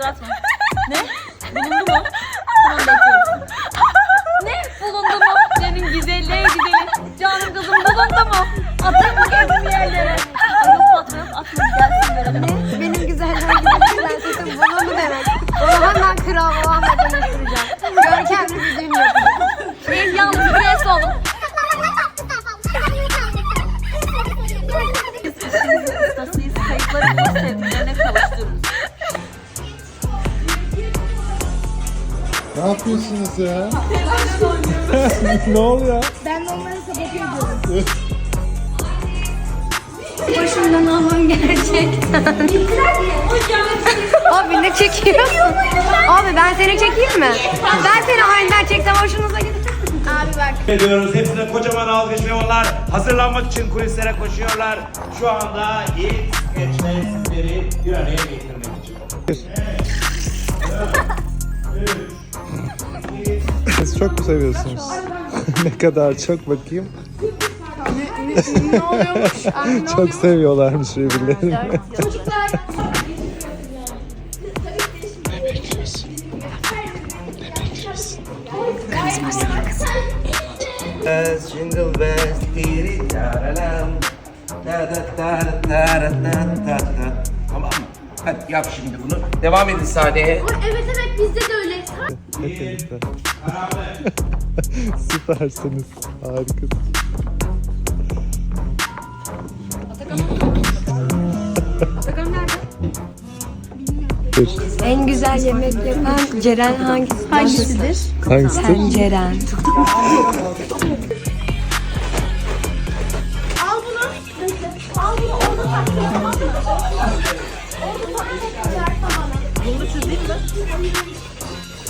不知道从。Yapıyorsunuz ya? ne oluyor? Ben de onları sabote ediyorum. Başımdan almam gerçekten. Abi ne çekiyorsun? Abi ben seni çekeyim mi? Ben seni aniden çeksem hoşunuza gider. Abi bak. ediyoruz. Hepsine kocaman alkış ve onlar hazırlanmak için kulislere koşuyorlar. Şu anda ilk skeçte sizleri bir araya getirmek için. Siz çok mu seviyorsunuz? ne kadar çok bakayım. Ne oluyormuş? Ne Çok seviyorlarmış birbirlerini. Çocuklar. Bells, jingle bells, tiri tararam. Ta ta ta ta ta ta ta ta. Tamam? Hadi yap şimdi bunu. Devam edin sahneye. Evet evet bizde de öyle. Hepinizde. Süpersiniz. Harikasınız. En güzel yemek yapan Ceren hangisi? Hangisidir? Hangisi? Sen Ceren. Al bunu. Al bunu orada mı? Orada tak. Ver bana. Bunu çözeyim mi?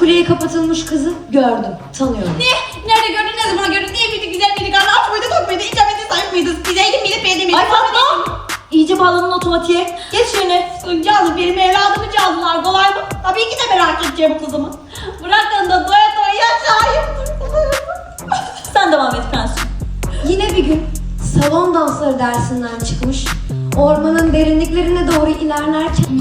kuleye kapatılmış kızı gördüm, tanıyorum. Ne? Nerede gördün? Ne zaman gördün? İyi miydi? Güzel miydi? Karnı aç mıydı? Tok muydu? İçe miydi? Sahip mıydı? Güzeldi miydi? Beğendi miydi? Ay Fatma! İyice bağladın otomatiğe. Geç yerine. Canım benim evladımı çaldılar. Kolay mı? Tabii ki de merak edeceğim kızımı. Bırakın da doya doya yaşayayım. Sen devam et prensim. Yine bir gün salon dansları dersinden çıkmış, ormanın derinliklerine doğru ilerlerken